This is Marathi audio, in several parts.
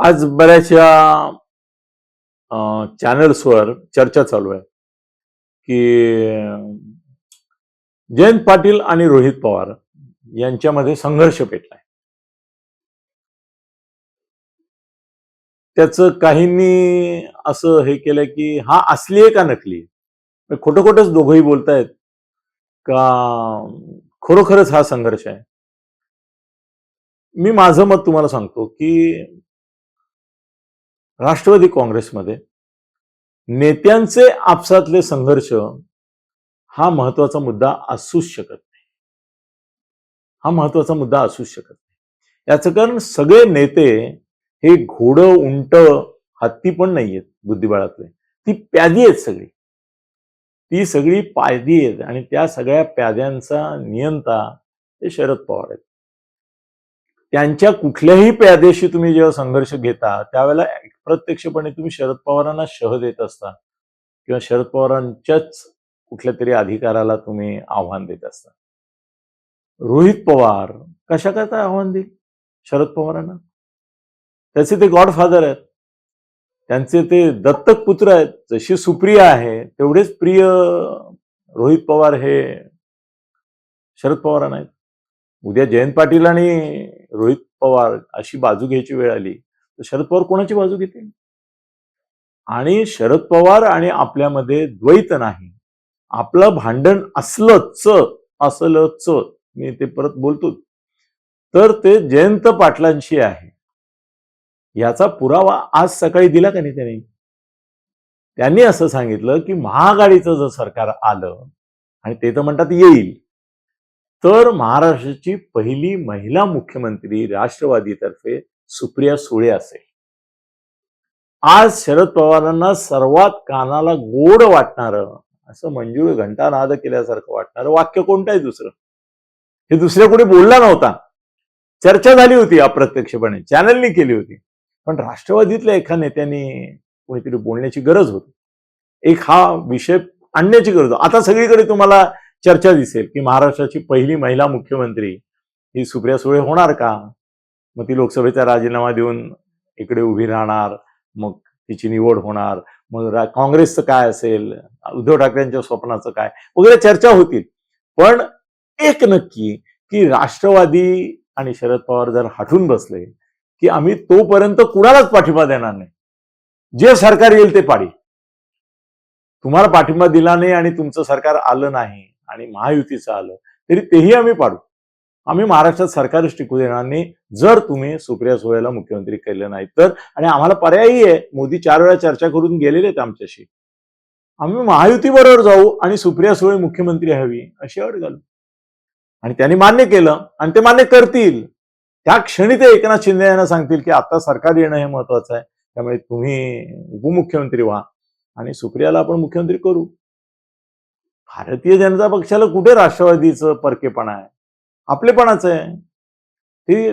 आज बऱ्याचशा चॅनल्सवर चर्चा चालू आहे की जयंत पाटील आणि रोहित पवार यांच्यामध्ये संघर्ष पेटलाय. त्याच काहींनी असं हे केलं की हा असली आहे का नकली? खोटं खोटंच दोघंही बोलतायत का खरोखरच हा संघर्ष आहे? मी माझं मत तुम्हाला सांगतो की राष्ट्रवादी काँग्रेसमध्ये नेत्यांचे आपसातले संघर्ष हा महत्त्वाचा मुद्दा असूच शकत नाही. हा महत्त्वाचा मुद्दा असूच शकत नाही. याचं कारण सगळे नेते हे घोडं उंट हत्ती पण नाहीयेत बुद्धिबळातले. ती प्यादी आहेत सगळी. ती सगळी पायदी आहेत आणि त्या सगळ्या प्याद्यांचा नियंता हे शरद पवार आहेत. त्यांच्या कुठल्याही प्यादेशी तुम्ही जेव्हा संघर्ष घेता त्यावेळेला प्रत्यक्षपणे तुम्ही शरद पवारांना शह देत असता किंवा शरद पवारांच्याच कुठल्या तरी अधिकाराला तुम्ही आव्हान देत असता. रोहित पवार कशा करता आव्हान देईल शरद पवारांना? त्याचे ते गॉडफादर आहेत. त्यांचे ते दत्तक पुत्र आहेत. जशी सुप्रिया आहे तेवढेच प्रिय रोहित पवार हे शरद पवारांना आहेत. उद्या जयंत पाटील आणि रोहित पवार अशी बाजू घ्यायची वेळ आली तर शरद पवार कोणाची बाजू घेतील? आणि शरद पवार आणि आपल्यामध्ये द्वैत नाही. आपलं भांडण असलंच असलंच. मी ते परत बोलतो. तर ते जयंत पाटलांशी आहे. याचा पुरावा आज सकाळी दिला का नाही त्यांनी? त्यांनी असं सांगितलं की महाआघाडीचं जर सरकार आलं आणि ते तर म्हणतात येईल तर महाराष्ट्राची पहिली महिला मुख्यमंत्री राष्ट्रवादीतर्फे सुप्रिया सुळे असेल आज शरद पवारांना सर्वात कानाला गोड वाटणारं असं मंजूळ घंटानाद केल्यासारखं वाटणारं वाक्य कोणतं आहे दुसरं? हे दुसऱ्या कुठे बोलला नव्हता. चर्चा झाली होती अप्रत्यक्षपणे चॅनलनी केली होती. पण राष्ट्रवादीतल्या एका नेत्याने कोणीतरी बोलण्याची गरज होती. एक हा विषय आणण्याची गरज होती. आता सगळीकडे तुम्हाला चर्चा दिसेल की महाराष्ट्राची पहिली महिला मुख्यमंत्री ही सुप्रिया सुळे होणार का? मग ती लोकसभेचा राजीनामा देऊन इकडे उभी राहणार मग तिची निवड होणार मग काँग्रेसचं काय असेल उद्धव ठाकरेंच्या स्वप्नाचं काय वगैरे चर्चा होतील. पण एक नक्की की राष्ट्रवादी आणि शरद पवार जर हटून बसले की आम्ही तोपर्यंत कुणालाच पाठिंबा देणार नाही. जे सरकार येईल ते पाडी. तुम्हाला पाठिंबा दिला नाही आणि तुमचं सरकार आलं नाही आणि महायुतीचं आलं तरी तेही आम्ही पाडू. आम्ही महाराष्ट्रात सरकारच टिकू देणार नाही. जर तुम्ही सुप्रिया सुळेला मुख्यमंत्री केलं नाही तर? आणि आम्हाला पर्यायही आहे. मोदी चार वेळा चर्चा करून गेलेले आहेत आमच्याशी. आम्ही महायुती बरोबर जाऊ आणि सुप्रिया सुळे मुख्यमंत्री हवी अशी अट घालू. आणि त्यांनी मान्य केलं आणि ते मान्य करतील. त्या क्षणी ते एकनाथ शिंदे यांना सांगतील की आता सरकार येणं हे महत्वाचं आहे. त्यामुळे तुम्ही उपमुख्यमंत्री व्हा आणि सुप्रियाला आपण मुख्यमंत्री करू. भारतीय जनता पक्षाला कुठे राष्ट्रवादीचं परकेपणा आहे? आपलेपणाचं आहे. ते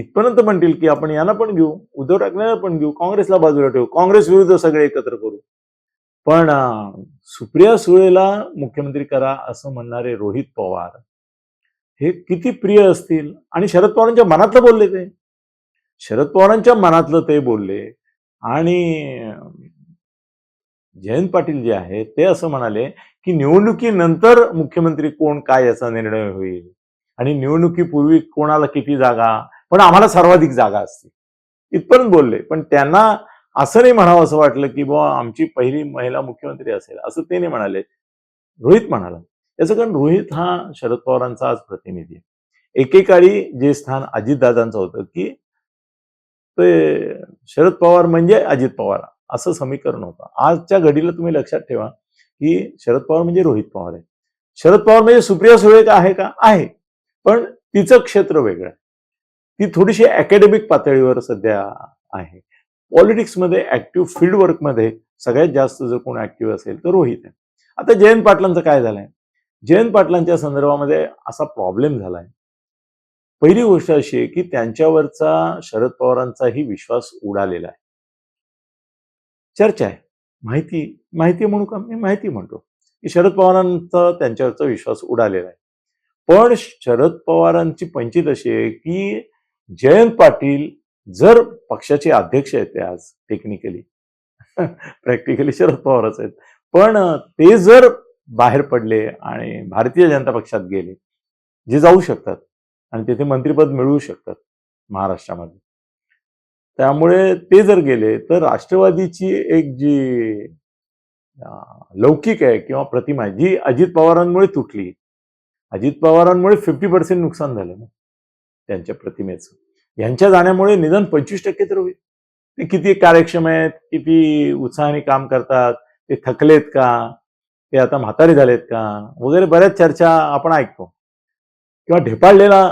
इथपर्यंत म्हणतील की आपण यांना पण घेऊ उद्धव ठाकरेला पण घेऊ काँग्रेसला बाजूला ठेवू काँग्रेस विरुद्ध सगळे एकत्र करू. पण सुप्रिया सुळेला मुख्यमंत्री करा असं म्हणणारे रोहित पवार हे किती प्रिय असतील. आणि शरद पवारांच्या मनातलं बोलले ते. शरद पवारांच्या मनातलं ते बोलले. आणि जयंत पाटील जे आहे ते असं म्हणाले की निवडणुकीनंतर मुख्यमंत्री कोण काय याचा निर्णय होईल? आणि निवडणुकीपूर्वी कोणाला किती जागा? पण आम्हाला सर्वाधिक जागा असते इथपर्यंत बोलले. पण त्यांना असं नाही म्हणावं असं वाटलं की बुवा आमची पहिली महिला मुख्यमंत्री असेल. असं ते नाही म्हणाले. रोहित म्हणाला. याचं कारण रोहित हा शरद पवारांचा आज प्रतिनिधी आहे. एकेकाळी जे स्थान अजितदादांचं होतं की ते शरद पवार म्हणजे अजित पवार. असं समीकरण होतं. आजच्या घडीला तुम्ही लक्षात ठेवा की शरद पवार म्हणजे रोहित पवार आहे. शरद पवार म्हणजे सुप्रिया सुळे का आहे का? आहे. पण तिचं क्षेत्र वेगळं आहे. ती थोडीशी अकॅडमिक पातळीवर सध्या आहे. पॉलिटिक्समध्ये ऍक्टिव्ह फील्ड वर्कमध्ये सगळ्यात जास्त जर कोण ऍक्टिव्ह असेल तर रोहित आहे. आता जयंत पाटलांचं काय झालंय? जयंत पाटलांच्या संदर्भामध्ये असा प्रॉब्लेम झालाय. पहिली गोष्ट अशी आहे की त्यांच्यावरचा शरद पवारांचाही विश्वास उडालेला आहे. चर्चा आहे. माहिती माहिती म्हणू का? मी माहिती म्हणतो की शरद पवारांचा त्यांच्यावरचा विश्वास उडालेला आहे. पण शरद पवारांची पंचित अशी आहे की जयंत पाटील जर पक्षाचे अध्यक्ष आहेत ते आज टेक्निकली प्रॅक्टिकली शरद पवारच आहेत. पण ते जर बाहेर पडले आणि भारतीय जनता पक्षात गेले जे जाऊ शकतात आणि तिथे मंत्रिपद मिळवू शकतात महाराष्ट्रामध्ये. त्यामुळे ते जर गेले तर राष्ट्रवादीची एक जी लौकिक आहे किंवा प्रतिमा जी अजित पवारांमुळे तुटली. अजित पवारांमुळे फिफ्टी पर्सेंट नुकसान झालं ना त्यांच्या प्रतिमेचं. यांच्या जाण्यामुळे निदान पंचवीस टक्के तर होईल. ते किती कार्यक्षम आहेत किती उत्साहाने काम करतात ते थकलेत का ते आता म्हातारे झालेत का वगैरे बऱ्याच चर्चा आपण ऐकतो. किंवा ढेपाळलेला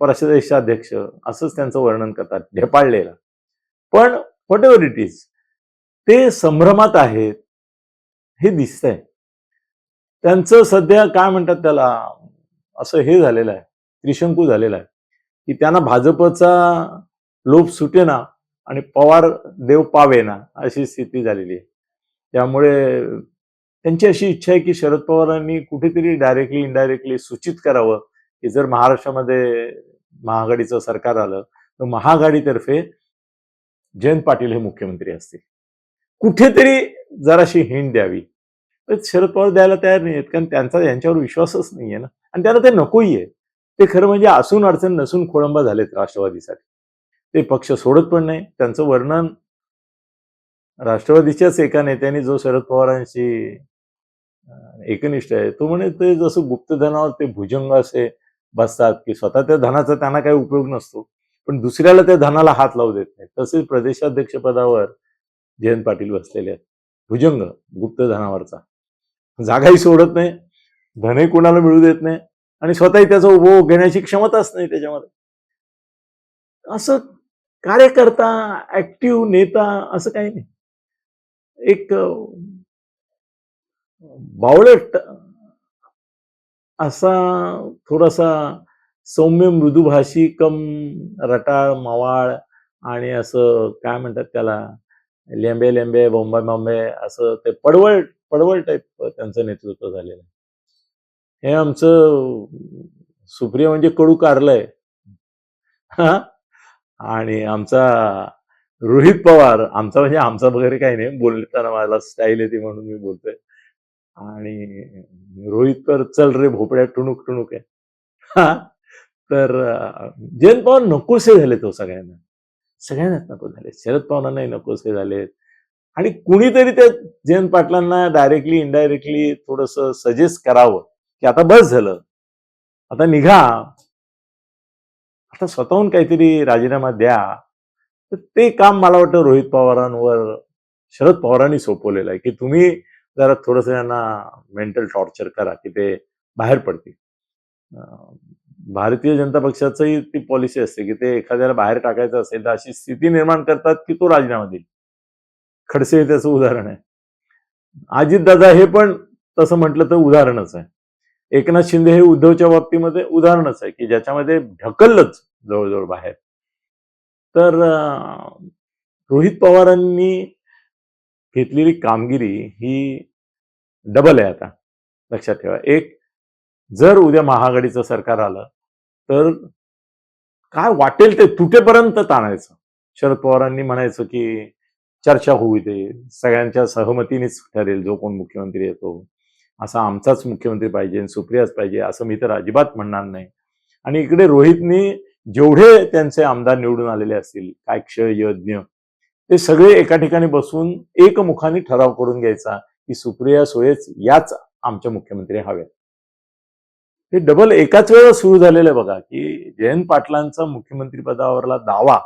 प्रदेशाध्यक्ष असंच त्यांचं वर्णन करतात ढेपाळलेला. पण व्हॉट एव्हर इट इज ते संभ्रमात आहेत हे दिसतंय. त्यांचं सध्या काय म्हणतात त्याला असं हे झालेलं आहे त्रिशंकू झालेला आहे की त्यांना भाजपचा लोभ सुटेना आणि पवार देव पावेना अशी स्थिती झालेली आहे. त्यामुळे त्यांची अशी इच्छा आहे की शरद पवारांनी कुठेतरी डायरेक्टली इनडायरेक्टली सूचित करावं की जर महाराष्ट्रामध्ये महाआघाडीचं सरकार आलं तर महाआघाडीतर्फे जयंत पाटील हे मुख्यमंत्री असतील. कुठेतरी जराशी हिंट द्यावी. शरद पवार द्यायला तयार नाही आहेत कारण त्यांचा यांच्यावर विश्वासच नाहीये ना. आणि त्यांना ते नकोही आहे. ते खरं म्हणजे असून अडचण नसून खोळंबा झालेत राष्ट्रवादीसाठी. ते पक्ष सोडत पण नाही. त्यांचं वर्णन राष्ट्रवादीच्याच एका नेत्याने जो शरद पवारांशी एकनिष्ठ आहे तो म्हणे ते जसं गुप्तधनावर ते भुजंग असे बसतात की स्वतः त्या धनाचा त्यांना काही उपयोग नसतो. पण दुसऱ्याला त्या धनाला हात लावू देत नाही तसेच प्रदेशाध्यक्षपदावर जयंत पाटील बसलेले आहेत. भुजंग गुप्तधनावरचा जागाही सोडत नाही धनही कोणाला मिळू देत नाही आणि स्वतःही त्याचा उपभोग घेण्याची क्षमताच नाही त्याच्यामध्ये. असं कार्यकर्ता ऍक्टिव्ह नेता असं काही नाही. एक बावळट असा थोडासा सौम्य मृदुभाषी कम रटाळ मावाळ आणि असं काय म्हणतात त्याला? लेंबे लेंबे बॉम्बे बॉम्बे असं ते पडवळ पडवळ टाईप त्यांचं नेतृत्व झालेलं आहे. हे आमचं सुप्रिया म्हणजे कडू कारलंय. आणि आमचा रोहित पवार आमचा म्हणजे आमचा वगैरे काही नाही बोलताना मला स्टाईल येते म्हणून मी बोलतोय. आणि रोहित तर चल रे भोपळ्या टुणूक टुणूक आहे. तर जयंत पवार नकोसे झाले तो हो सगळ्यांना. सगळ्यांनाच नको झाले. शरद पवारांनाही नकोसे झालेत आणि कुणीतरी त्या जयंत पाटलांना डायरेक्टली इनडायरेक्टली थोडस सजेस्ट करावं की आता बस झालं. आता निघा. आता स्वतःहून काहीतरी राजीनामा द्या. तर ते काम मला वाटतं रोहित पवारांवर शरद पवारांनी सोपवलेलं आहे की तुम्ही जरा थोडस त्यांना मेंटल टॉर्चर करा की ते बाहेर पडतील. अं, भारतीय जनता पक्षाचंही ती पॉलिसी असते की ते एखाद्याला बाहेर टाकायचं असेल तर अशी स्थिती निर्माण करतात की तो राजीनामा देईल. खडसे हे त्याचं उदाहरण आहे. अजितदादा हे पण तसं म्हटलं तर उदाहरणच आहे. एकनाथ शिंदे हे उद्धवच्या बाबतीमध्ये उदाहरणच आहे की ज्याच्यामध्ये ढकललंच जवळजवळ बाहेर. तर रोहित पवारांनी घेतलेली कामगिरी ही डबल आहे आता. लक्षात ठेवा. एक जर उद्या महाआघाडीचं सरकार आलं तर काय वाटेल ते तुटेपर्यंत ताणायचं. शरद पवारांनी म्हणायचं की चर्चा होऊ दे सगळ्यांच्या सहमतीनेच ठरेल जो कोण मुख्यमंत्री येतो असा आमचाच मुख्यमंत्री पाहिजे सुप्रियाच पाहिजे असं मी तर अजिबात म्हणणार नाही. आणि इकडे रोहितनी जेवढे त्यांचे आमदार निवडून आलेले असतील काय क्षय यज्ञ ते सगळे एका ठिकाणी बसून एकमुखाने ठराव करून घ्यायचा की सुप्रिया सुळेच याच आमच्या मुख्यमंत्री हव्यात हे डबल एकाच वेळेला सुरू झालेलं आहे बघा की जयंत पाटलांचा मुख्यमंत्रीपदावरला दावा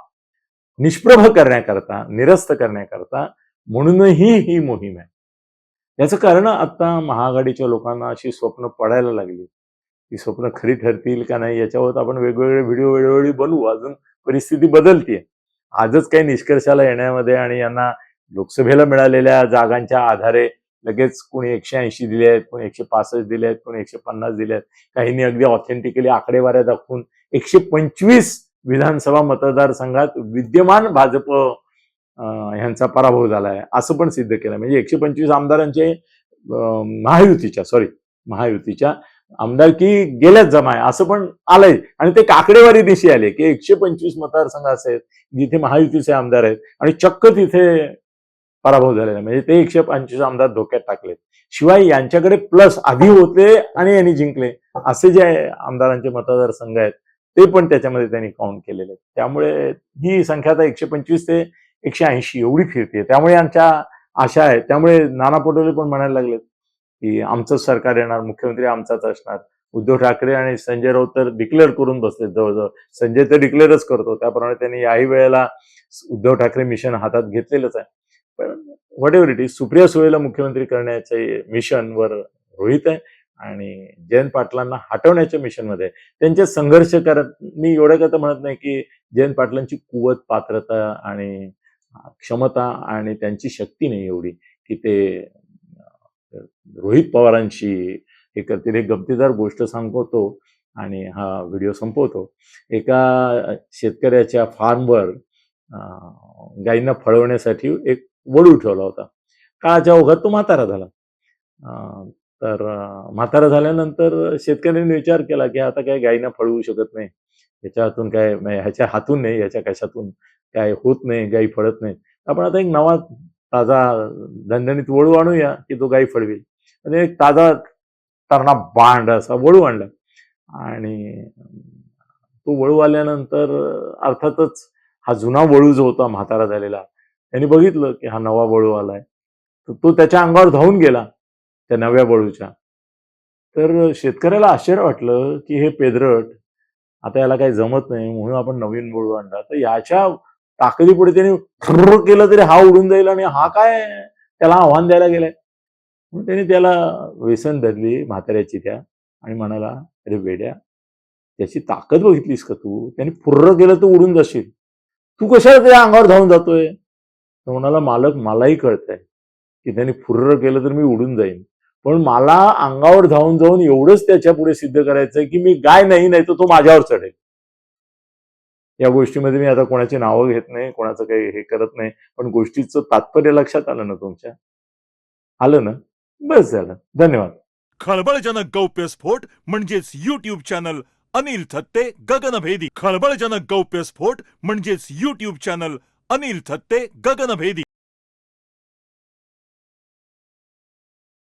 निष्प्रभ करण्याकरता निरस्त करण्याकरता म्हणूनही ही मोहीम आहे. याचं कारण आता महाआघाडीच्या लोकांना अशी स्वप्न पडायला लागली. ती स्वप्न खरी ठरतील का नाही याच्यावर आपण वेगवेगळे व्हिडिओ वेळोवेळी बनवू. अजून परिस्थिती बदलतीये. आजच काही निष्कर्षाला येण्यामध्ये आणि यांना लोकसभेला मिळालेल्या जागांच्या आधारे लगेच कोणी एकशे ऐंशी दिले आहेत कोणी एकशे पासष्ट दिले आहेत कोणी एकशे पन्नास दिले आहेत काहींनी अगदी ऑथेंटिकली आकडेवाऱ्या दाखवून एकशे पंचवीस विधानसभा मतदारसंघात विद्यमान भाजप ह्यांचा पराभव झाला आहे असं पण सिद्ध केलं म्हणजे एकशे पंचवीस आमदारांचे महायुतीच्या सॉरी महायुतीच्या आमदारकी गेल्याच जमा आहे असं पण आलंय. आणि ते काकडेवारी दिशी आले की एकशे पंचवीस मतदारसंघ असे आहेत जिथे महायुतीचे आमदार आहेत आणि चक्क तिथे पराभव झालेला. म्हणजे ते एकशे पंचवीस आमदार धोक्यात टाकलेत. शिवाय यांच्याकडे प्लस आधी होते आणि यांनी जिंकले. असे जे आमदारांचे मतदारसंघ आहेत ते पण त्याच्यामध्ये त्यांनी काउंट केलेले आहेत. त्यामुळे ही संख्या आता एकशे पंचवीस ते एकशे ऐंशी एवढी फिरते त्यामुळे यांच्या आशा आहेत. त्यामुळे नाना पटोले पण म्हणायला लागलेत की आमचंच सरकार येणार मुख्यमंत्री आमचाच असणार. उद्धव ठाकरे आणि संजय राऊत तर डिक्लेअर करून बसले जवळजवळ. संजय तर डिक्लेअरच करतो. त्याप्रमाणे त्यांनी याही वेळेला उद्धव ठाकरे मिशन हातात घेतलेलंच आहे. पण whatever it is Supriya सुळेला मुख्यमंत्री करण्याच्या मिशनवर रोहित आहे आणि जयंत पाटलांना हटवण्याच्या मिशनमध्ये आहे. त्यांचे संघर्ष करत मी एवढं करता म्हणत नाही की जयंत पाटलांची कुवत पात्रता आणि क्षमता आणि त्यांची शक्ती नाही एवढी की ते रोहित पवारांशी हे करतील एक गमतीदार गोष्ट सांगतो आणि हा व्हिडिओ संपवतो एका शेतकऱ्याच्या फार्मवर गायींना फळवण्यासाठी एक वडू ठेवला होता. काळाच्या ओघात तो म्हातारा झाला? तर म्हातारा झाल्यानंतर शेतकऱ्यांनी विचार केला की आता काय गायींना फळवू शकत नाही. ह्याच्या हातून काय ह्याच्या हातून नाही ह्याच्या कशातून काय होत नाही गायी फळत नाही. आपण आता एक नवा ताजा दणदणीत वळू आणूया की तो गायी फळवेल. आणि एक ताजा तरणा बांड असा वळू आणला. आणि तो वळू आल्यानंतर अर्थातच हा जुना वळू जो होता म्हातारा झालेला त्यांनी बघितलं की हा नवा बळू आलाय. तर तो त्याच्या अंगावर धावून गेला त्या नव्या बळूच्या. तर शेतकऱ्याला आश्चर्य वाटलं की हे पेदरट आता याला काही जमत नाही म्हणून आपण नवीन बळू आणला. तर याच्या ताकदीपुढे त्याने फुर्र केलं तरी हा उडून जाईल आणि हा काय त्याला आव्हान द्यायला गेलाय. म्हणून त्याने त्याला व्यसन धरली म्हाताऱ्याची त्या आणि म्हणाला अरे वेड्या त्याची ताकद बघितलीस का तू? त्याने फुर्र केलं तर उडून जाशील. तू कशाला त्या अंगावर धावून जातोय? तर म्हणाला मालक मलाही कळतंय. की त्याने फुर्र केलं तर मी उडून जाईन. पण मला अंगावर धावून जाऊन एवढंच त्याच्या पुढे सिद्ध करायचंय की मी गाय नाही नाही तर तो माझ्यावर चढेल. या गोष्टीमध्ये मी आता कोणाची नावं घेत नाही कोणाचं काही हे करत नाही पण गोष्टीचं तात्पर्य लक्षात आलं ना तुमच्या? आलं ना? बस झालं. धन्यवाद. खळबळजनक गौप्यस्फोट म्हणजेच युट्यूब चॅनल अनिल थत्ते गगनभेदी. खळबळजनक गौप्यस्फोट म्हणजेच युट्यूब चॅनल अनिल थत्ते गगनभेदी.